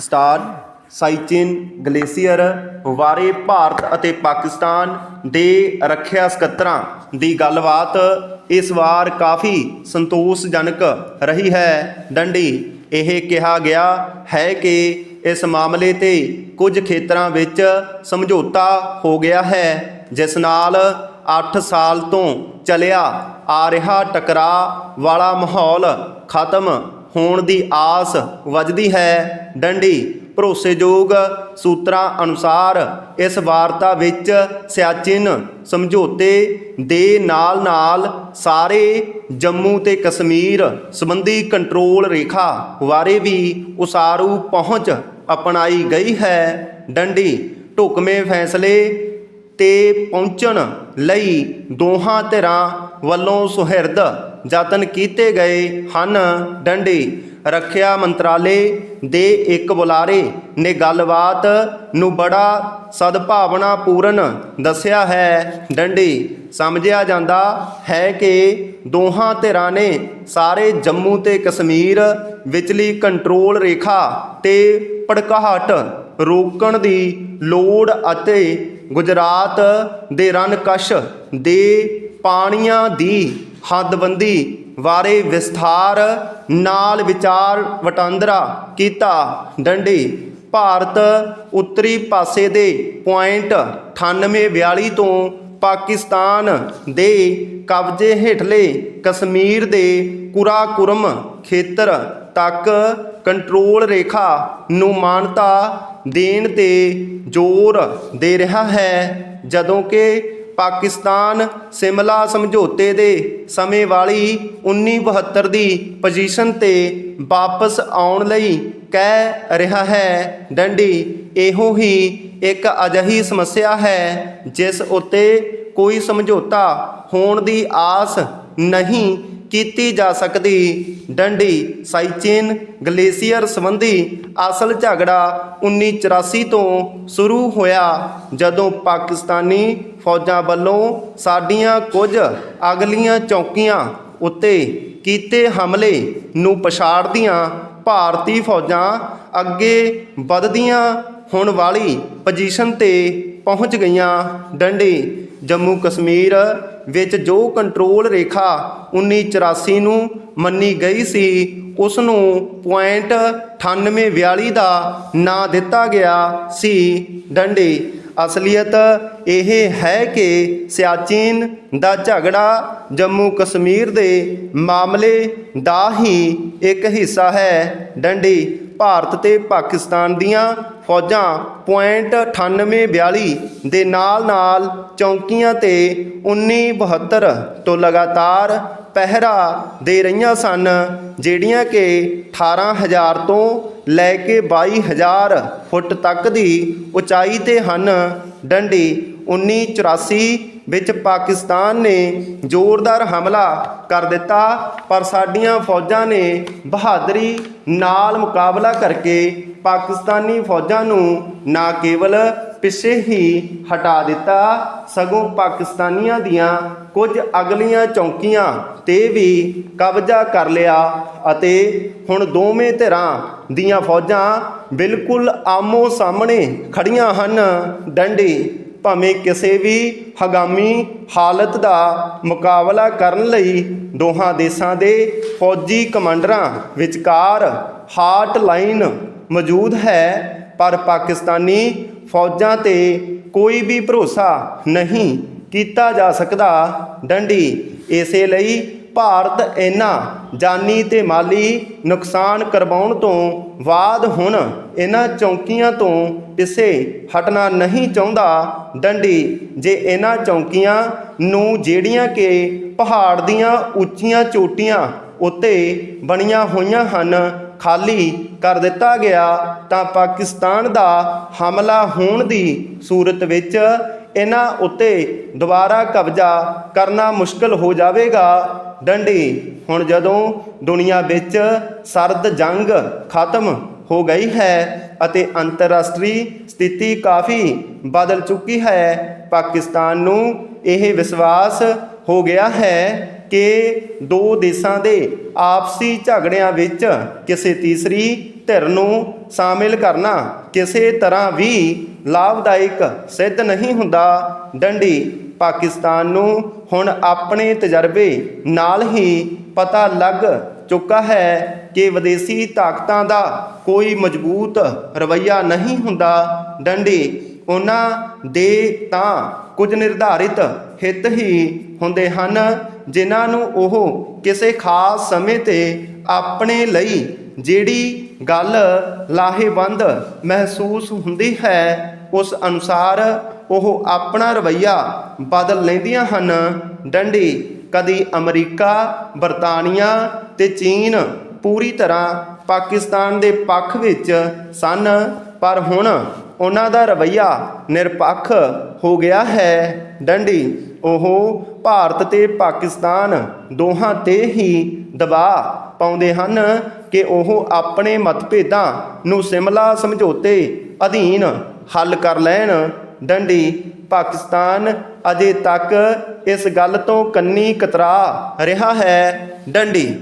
Star ਸਾਈਚਿਨ, glacier ਬਾਰੇ ਭਾਰਤ ਅਤੇ ਪਾਕਿਸਤਾਨ ਦੇ ਰੱਖਿਆ ਸਕੱਤਰਾਂ ਦੀ ਗੱਲਬਾਤ ਇਸ ਵਾਰ ਕਾਫੀ ਸੰਤੋਸ਼ਜਨਕ ਰਹੀ ਹੈ। ਡੰਡੀ, ਇਹ ਕਿਹਾ ਗਿਆ ਹੈ ਕਿ ਇਸ ਮਾਮਲੇ ਤੇ ਕੁਝ ਖੇਤਰਾਂ ਵਿੱਚ ਸਮਝੌਤਾ ਹੋ ਗਿਆ ਹੈ, ਜਿਸ ਨਾਲ 8 ਸਾਲ ਤੋਂ ਚੱਲਿਆ ਆ ਰਿਹਾ ਟਕਰਾਅ ਵਾਲਾ ਮਾਹੌਲ ਖਤਮ ਹੋਣ ਦੀ ਆਸ ਵੱਜਦੀ ਹੈ। ਡੰਡੀ, ਭਰੋਸੇਯੋਗ ਸੂਤਰਾਂ ਅਨੁਸਾਰ ਇਸ ਵਾਰਤਾ ਵਿੱਚ ਸਿਆਚਿਨ ਸਮਝੌਤੇ ਦੇ ਨਾਲ-ਨਾਲ ਸਾਰੇ ਜੰਮੂ ਤੇ ਕਸ਼ਮੀਰ ਸੰਬੰਧੀ ਕੰਟਰੋਲ ਰੇਖਾ ਬਾਰੇ ਵੀ ਉਸਾਰੂ ਪਹੁੰਚ ਅਪਣਾਈ ਗਈ ਹੈ। ਡੰਡੀ, ਢੁਕਵੇਂ ਫੈਸਲੇ ਤੇ ਪਹੁੰਚਣ ਲਈ ਦੋਹਾਂ ਧਿਰਾਂ ਵੱਲੋਂ ਸੁਹਿਰਦ ਯਤਨ ਕੀਤੇ ਗਏ ਹਨ। ਡੰਡੀ ਰੱਖਿਆ ਮੰਤਰਾਲੇ ਦੇ ਇੱਕ ਬੁਲਾਰੇ ਨੇ ਗੱਲਬਾਤ ਨੂੰ ਬੜਾ ਸਦਭਾਵਨਾ ਪੂਰਨ ਦੱਸਿਆ ਹੈ। ਡੰਡੀ ਸਮਝਿਆ ਜਾਂਦਾ ਹੈ ਕਿ ਦੋਹਾਂ ਧਿਰਾਂ ਨੇ ਸਾਰੇ ਜੰਮੂ ਤੇ ਕਸ਼ਮੀਰ ਵਿਚਲੀ ਕੰਟਰੋਲ ਰੇਖਾ ਤੇ ਭੜਕਾਹਟ ਰੋਕਣ ਦੀ ਲੋੜ ਅਤੇ ਗੁਜਰਾਤ ਦੇ ਰਣਕਸ਼ ਦੇ ਪਾਣੀਆਂ ਦੀ ਹੱਦਬੰਦੀ ਬਾਰੇ ਵਿਸਥਾਰ ਨਾਲ ਵਿਚਾਰ ਵਟਾਂਦਰਾ ਕੀਤਾ। ਡੰਡੀ, ਭਾਰਤ ਉੱਤਰੀ ਪਾਸੇ ਦੇ ਪੁਆਇੰਟ 9842 ਤੋਂ ਪਾਕਿਸਤਾਨ ਦੇ ਕਬਜ਼ੇ ਹੇਠਲੇ ਕਸ਼ਮੀਰ ਦੇ ਕੁਰਾਕੁਰਮ ਖੇਤਰ ਤੱਕ ਕੰਟਰੋਲ ਰੇਖਾ ਨੂੰ ਮਾਨਤਾ ਦੇਣ ਤੇ ਜ਼ੋਰ ਦੇ ਰਿਹਾ ਹੈ, ਜਦੋਂ ਕਿ ਪਾਕਿਸਤਾਨ ਸਿਮਲਾ ਸਮਝੌਤੇ ਦੇ ਸਮੇਂ ਵਾਲੀ 1972 ਦੀ ਪੋਜੀਸ਼ਨ ਤੇ ਵਾਪਸ ਆਉਣ ਲਈ ਕਹਿ ਰਿਹਾ ਹੈ। ਡੰਡੀ, ਇਹੋ ਹੀ ਇੱਕ ਅਜਿਹੀ ਸਮੱਸਿਆ ਹੈ ਜਿਸ ਉੱਤੇ ਕੋਈ ਸਮਝੌਤਾ ਹੋਣ ਦੀ ਆਸ ਨਹੀਂ ਕੀਤੀ ਜਾ ਸਕਦੀ। ਡੰਡੀ, ਸਾਈਚੇਨ, ਗਲੇਸ਼ੀਅਰ ਸੰਬੰਧੀ ਅਸਲ ਝਗੜਾ 1984 ਤੋਂ ਸ਼ੁਰੂ ਹੋਇਆ ਜਦੋਂ ਪਾਕਿਸਤਾਨੀ ਫੌਜਾਂ ਵੱਲੋਂ ਸਾਡੀਆਂ ਕੁਝ ਅਗਲੀਆਂ ਚੌਕੀਆਂ ਉੱਤੇ ਕੀਤੇ ਹਮਲੇ ਨੂੰ ਪਛਾੜਦੀਆਂ ਭਾਰਤੀ ਫੌਜਾਂ ਅੱਗੇ ਵਧਦੀਆਂ ਹੋਣ ਵਾਲੀ ਪੋਜੀਸ਼ਨ ਤੇ ਪਹੁੰਚ ਗਈਆਂ। ਡੰਡੀ ਜੰਮੂ ਕਸ਼ਮੀਰ ਵਿੱਚ ਜੋ ਕੰਟਰੋਲ ਰੇਖਾ 1984 ਨੂੰ ਮੰਨੀ ਗਈ ਸੀ ਉਸ ਨੂੰ ਪੁਆਇੰਟ 9842 ਦਾ ਨਾਂ ਦਿੱਤਾ ਗਿਆ ਸੀ। ਡੰਡੀ, ਅਸਲੀਅਤ ਇਹ ਹੈ ਕਿ ਸਿਆਚਿਨ ਦਾ ਝਗੜਾ ਜੰਮੂ ਕਸ਼ਮੀਰ ਦੇ ਮਾਮਲੇ ਦਾ ਹੀ ਇੱਕ ਹਿੱਸਾ ਹੈ। ਡੰਡੀ ਭਾਰਤ ਤੇ ਪਾਕਿਸਤਾਨ ਦੀਆਂ ਫੌਜਾਂ ਪੁਆਇੰਟ 9842 ਦੇ ਨਾਲ-ਨਾਲ ਚੌਂਕੀਆਂ ਤੇ 1972 ਤੋਂ ਲਗਾਤਾਰ ਪਹਿਰਾ ਦੇ ਰਹੀਆਂ ਸਨ, ਜਿਹੜੀਆਂ ਕਿ 18000 ਤੋਂ ਲੈ ਕੇ 22000 ਫੁੱਟ ਤੱਕ ਦੀ ਉਚਾਈ ਤੇ ਹਨ। ਡੰਡੀ 1984 ਵਿੱਚ ਪਾਕਿਸਤਾਨ ਨੇ ਜ਼ੋਰਦਾਰ ਹਮਲਾ ਕਰ ਦਿੱਤਾ, ਪਰ ਸਾਡੀਆਂ ਫੌਜਾਂ ਨੇ ਬਹਾਦਰੀ ਨਾਲ ਮੁਕਾਬਲਾ ਕਰਕੇ ਪਾਕਿਸਤਾਨੀ ਫੌਜਾਂ ਨੂੰ ਨਾ ਕੇਵਲ ਪਿੱਛੇ ਹੀ ਹਟਾ ਦਿੱਤਾ, ਸਗੋਂ ਪਾਕਿਸਤਾਨੀਆਂ ਦੀਆਂ ਕੁਝ ਅਗਲੀਆਂ ਚੌਕੀਆਂ ਤੇ ਵੀ ਕਬਜ਼ਾ ਕਰ ਲਿਆ ਅਤੇ ਹੁਣ ਦੋਵੇਂ ਧਿਰਾਂ ਦੀਆਂ ਫੌਜਾਂ ਬਿਲਕੁਲ ਆਮੋ ਸਾਹਮਣੇ ਖੜੀਆਂ ਹਨ, ਡੰਡੀ ਭਾਵੇਂ ਕਿਸੇ ਵੀ ਹਗਾਮੀ ਹਾਲਤ ਦਾ ਮੁਕਾਬਲਾ ਕਰਨ ਲਈ ਦੋਹਾਂ ਦੇਸ਼ਾਂ ਦੇ ਫੌਜੀ ਕਮਾਂਡਰਾਂ ਵਿਚਕਾਰ ਹਾਟ ਲਾਈਨ ਮੌਜੂਦ ਹੈ, ਪਰ ਪਾਕਿਸਤਾਨੀ ਫੌਜਾਂ ਤੇ ਕੋਈ ਵੀ ਭਰੋਸਾ ਨਹੀਂ ਕੀਤਾ ਜਾ ਸਕਦਾ। ਡੰਡੀ, ਇਸੇ ਲਈ ਭਾਰਤ ਇਹਨਾਂ ਜਾਨੀ ਤੇ ਮਾਲੀ ਨੁਕਸਾਨ ਕਰਵਾਉਣ ਤੋਂ ਬਾਅਦ ਹੁਣ ਇਹਨਾਂ ਚੌਂਕੀਆਂ ਤੋਂ ਪਿੱਛੇ ਹਟਣਾ ਨਹੀਂ ਚਾਹੁੰਦਾ। ਡੰਡੀ, ਜੇ ਇਹਨਾਂ ਚੌਂਕੀਆਂ ਨੂੰ ਜਿਹੜੀਆਂ ਕਿ ਪਹਾੜ ਦੀਆਂ ਉੱਚੀਆਂ ਚੋਟੀਆਂ ਉੱਤੇ ਬਣੀਆਂ ਹੋਈਆਂ ਹਨ, ਖਾਲੀ ਕਰ ਦਿੱਤਾ ਗਿਆ, ਤਾਂ ਪਾਕਿਸਤਾਨ ਦਾ ਹਮਲਾ ਹੋਣ ਦੀ ਸੂਰਤ ਵਿੱਚ ਇਹਨਾਂ ਉੱਤੇ ਦੁਬਾਰਾ ਕਬਜ਼ਾ ਕਰਨਾ ਮੁਸ਼ਕਲ ਹੋ ਜਾਵੇਗਾ। ਡੰਡੀ, ਹੁਣ ਜਦੋਂ ਦੁਨੀਆ ਵਿੱਚ ਸਰਦ ਜੰਗ ਖਤਮ ਹੋ ਗਈ ਹੈ ਅਤੇ ਅੰਤਰਰਾਸ਼ਟਰੀ ਸਥਿਤੀ ਕਾਫੀ ਬਦਲ ਚੁੱਕੀ ਹੈ, ਪਾਕਿਸਤਾਨ ਨੂੰ ਇਹ ਵਿਸ਼ਵਾਸ ਹੋ ਗਿਆ ਹੈ ਕਿ ਦੋ ਦੇਸ਼ਾਂ ਦੇ ਆਪਸੀ ਝਗੜਿਆਂ ਵਿੱਚ ਕਿਸੇ ਤੀਸਰੀ ਧਿਰ ਨੂੰ ਸ਼ਾਮਿਲ ਕਰਨਾ ਕਿਸੇ ਤਰ੍ਹਾਂ ਵੀ ਲਾਭਦਾਇਕ ਸਿੱਧ ਨਹੀਂ ਹੁੰਦਾ। ਡੰਡੀ ਪਾਕਿਸਤਾਨ ਨੂੰ ਹੁਣ ਆਪਣੇ ਤਜਰਬੇ ਨਾਲ ਹੀ ਪਤਾ ਲੱਗ ਚੁੱਕਾ ਹੈ ਕਿ ਵਿਦੇਸ਼ੀ ਤਾਕਤਾਂ ਦਾ ਕੋਈ ਮਜ਼ਬੂਤ ਰਵੱਈਆ ਨਹੀਂ ਹੁੰਦਾ। ਡੰਡੀ ਉਹਨਾਂ ਦੇ ਤਾਂ ਕੁਝ ਨਿਰਧਾਰਿਤ ਹਿੱਤ ਹੀ ਹੁੰਦੇ ਹਨ ਜਿਨ੍ਹਾਂ ਨੂੰ ਉਹ ਕਿਸੇ ਖਾਸ ਸਮੇਂ ਤੇ ਆਪਣੇ ਲਈ ਜਿਹੜੀ ਗੱਲ ਲਾਹੇਵੰਦ ਮਹਿਸੂਸ ਹੁੰਦੀ ਹੈ, ਉਸ ਅਨੁਸਾਰ ਉਹ ਆਪਣਾ ਰਵੱਈਆ ਬਦਲ ਲੈਂਦੀਆਂ ਹਨ। ਡੰਡੀ, ਕਦੀ ਅਮਰੀਕਾ, ਬਰਤਾਨੀਆ ਤੇ ਚੀਨ ਪੂਰੀ ਤਰ੍ਹਾਂ ਪਾਕਿਸਤਾਨ ਦੇ ਪੱਖ ਵਿੱਚ ਸਨ, ਪਰ ਹੁਣ ਉਹਨਾਂ ਦਾ ਰਵੱਈਆ ਨਿਰਪੱਖ ਹੋ ਗਿਆ ਹੈ। ਡੰਡੀ ਉਹ ਭਾਰਤ ਤੇ ਪਾਕਿਸਤਾਨ ਦੋਹਾਂ ਤੇ ਹੀ ਦਬਾਅ ਪਾਉਂਦੇ ਹਨ ਕਿ ਉਹ ਆਪਣੇ ਮਤਭੇਦਾਂ ਨੂੰ ਸਿਮਲਾ ਸਮਝੌਤੇ ਅਧੀਨ ਹੱਲ ਕਰ ਲੈਣ। ਡੰਡੀ, ਪਾਕਿਸਤਾਨ ਅਜੇ ਤੱਕ ਇਸ ਗੱਲ ਤੋਂ ਕੰਨੀ ਕਤਰਾ ਰਿਹਾ ਹੈ। ਡੰਡੀ